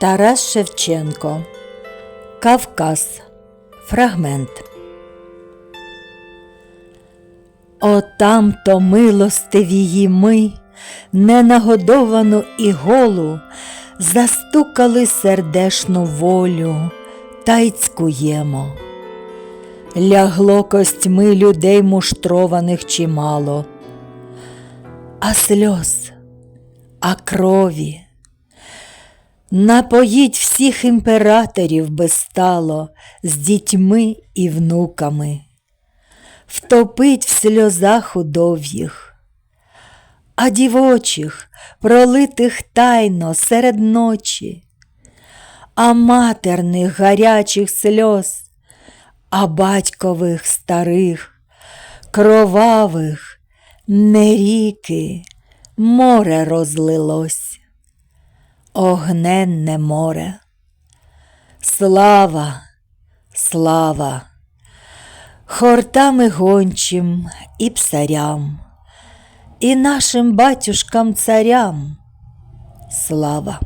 Тарас Шевченко Кавказ Фрагмент О там то милостивії ми, ненагодовану і голу, застукали сердешну волю та й цкуємо. Лягло костьми людей муштрованих чимало, а сльоз, а крові. Напоїть всіх імператорів безстало з дітьми і внуками, втопить в сльозах удов'їх, а дівочих, пролитих тайно серед ночі, а матерних гарячих сльоз, а батькових старих, кровавих, не ріки, море розлилось огненне море. Слава, слава, хортами гончим і псарям, і нашим батюшкам царям. Слава.